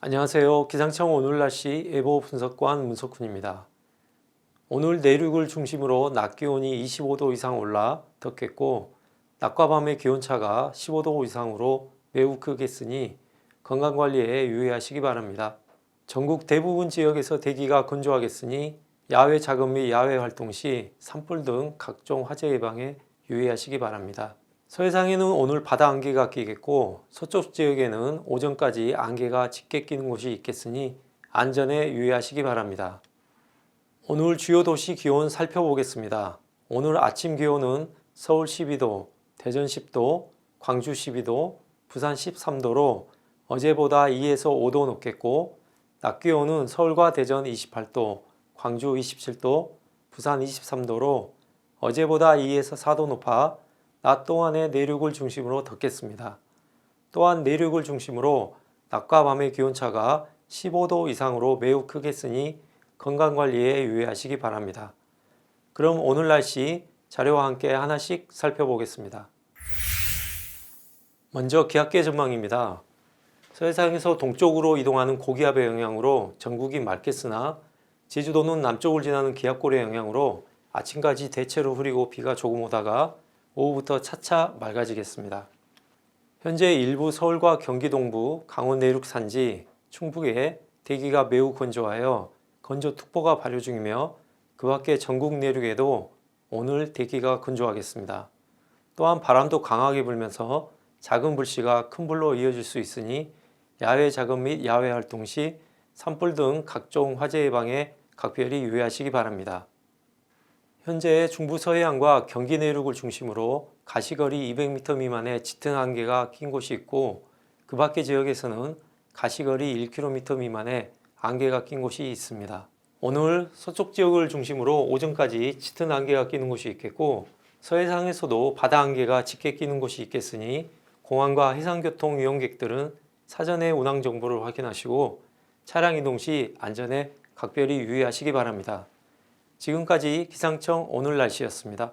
안녕하세요. 기상청 오늘 날씨 예보 분석관 문석훈입니다. 오늘 내륙을 중심으로 낮 기온이 25도 이상 올라 덥겠고 낮과 밤의 기온차가 15도 이상으로 매우 크겠으니 건강관리에 유의하시기 바랍니다. 전국 대부분 지역에서 대기가 건조하겠으니 야외 작업 및 야외 활동 시 산불 등 각종 화재 예방에 유의하시기 바랍니다. 서해상에는 오늘 바다 안개가 끼겠고 서쪽 지역에는 오전까지 안개가 짙게 끼는 곳이 있겠으니 안전에 유의하시기 바랍니다. 오늘 주요 도시 기온 살펴보겠습니다. 오늘 아침 기온은 서울 12도, 대전 10도, 광주 12도, 부산 13도로 어제보다 2에서 5도 높겠고 낮 기온은 서울과 대전 28도, 광주 27도, 부산 23도로 어제보다 2에서 4도 높아 낮 동안에 내륙을 중심으로 덥겠습니다. 또한 내륙을 중심으로 낮과 밤의 기온차가 15도 이상으로 매우 크겠으니 건강관리에 유의하시기 바랍니다. 그럼 오늘 날씨 자료와 함께 하나씩 살펴보겠습니다. 먼저 기압계 전망입니다. 서해상에서 동쪽으로 이동하는 고기압의 영향으로 전국이 맑겠으나 제주도는 남쪽을 지나는 기압골의 영향으로 아침까지 대체로 흐리고 비가 조금 오다가 오후부터 차차 맑아지겠습니다. 현재 일부 서울과 경기 동부, 강원 내륙 산지, 충북에 대기가 매우 건조하여 건조특보가 발효 중이며 그 밖에 전국 내륙에도 오늘 대기가 건조하겠습니다. 또한 바람도 강하게 불면서 작은 불씨가 큰 불로 이어질 수 있으니 야외 작업 및 야외 활동 시 산불 등 각종 화재 예방에 각별히 유의하시기 바랍니다. 현재 중부 서해안과 경기 내륙을 중심으로 가시거리 200m 미만의 짙은 안개가 낀 곳이 있고 그 밖의 지역에서는 가시거리 1km 미만의 안개가 낀 곳이 있습니다. 오늘 서쪽 지역을 중심으로 오전까지 짙은 안개가 끼는 곳이 있겠고 서해상에서도 바다 안개가 짙게 끼는 곳이 있겠으니 공항과 해상교통 이용객들은 사전에 운항 정보를 확인하시고 차량 이동 시 안전에 각별히 유의하시기 바랍니다. 지금까지 기상청 오늘 날씨였습니다.